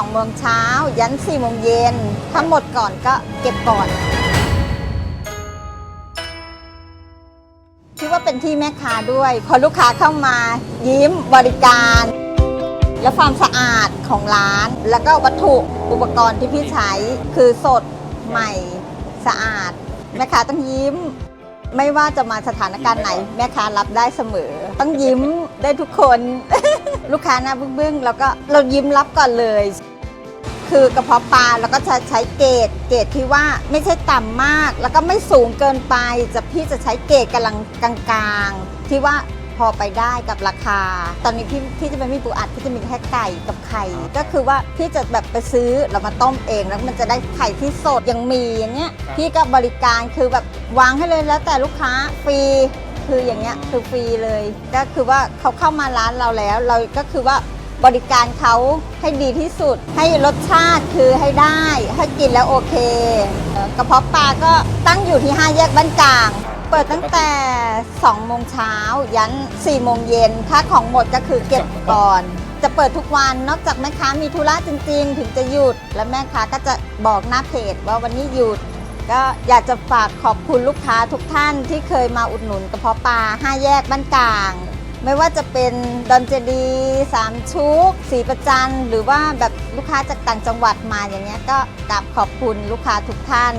2โมงเช้า ยัน4โมงเย็น ถ้าหมดก่อนก็เก็บก่อน คิดว่าเป็นที่แม่ค้าด้วย พอลูกค้าเข้ามายิ้มบริการ และความสะอาดของร้าน แล้วก็วัตถุอุปกรณ์ที่พี่ใช้คือสดใหม่สะอาด แม่ค้าต้องยิ้มไม่ว่าจะมาสถานการณ์ไหน แม่ค้ารับได้เสมอ ต้องยิ้มได้ทุกคน ลูกค้าหน้าบึ้งๆ แล้วก็เรายิ้มรับก่อนเลย คือกระเพาะปลาแล้วก็จะใช้เกรดเกรดที่ว่าไม่ใช่ต่ำมาก แล้วก็ไม่สูงเกินไป จะพี่จะใช้เกรดกำลังกลางๆ ที่ว่าพอไปได้กับราคา ตอนนี้พี่พี่จะไม่มีปูอัดพี่จะมีแค่ไก่กับไข่ ก็คือว่าพี่จะแบบไปซื้อเรามาต้มเองแล้วมันจะได้ไข่ที่สดยังมีอย่างเงี้ย พี่ก็บริการคือแบบวางให้เลยแล้วแต่ลูกค้าฟรี คืออย่างเงี้ยคือฟรีเลย ก็คือว่าเขาเข้ามาร้านเราแล้ว เราก็คือว่าบริการเขาให้ดีที่สุด ให้รสชาติคือให้ได้ให้กินแล้วโอเค กระเพาะปลาก็ตั้งอยู่ที่ 5 แยกบ้านกลาง เปิดตั้งแต่ 2 โมงเช้ายัน 4 โมงเย็นถ้าของหมดก็คือเก็บก่อน จะเปิดทุกวันนอกจากแม่ค้ามีธุระจริง ๆ ถึงจะหยุด และแม่ค้าก็จะบอกหน้าเพจว่าวันนี้หยุด ก็อยากจะฝากขอบคุณลูกค้าทุกท่านที่เคยมาอุดหนุนกระเพาะปลา5 แยกบ้านกลาง ไม่ว่าจะเป็นดอนเจดีย์สามชุกสีประจันหรือว่าแบบลูกค้าจากต่างจังหวัดมาอย่างเงี้ยก็กราบขอบคุณลูกค้าทุกท่าน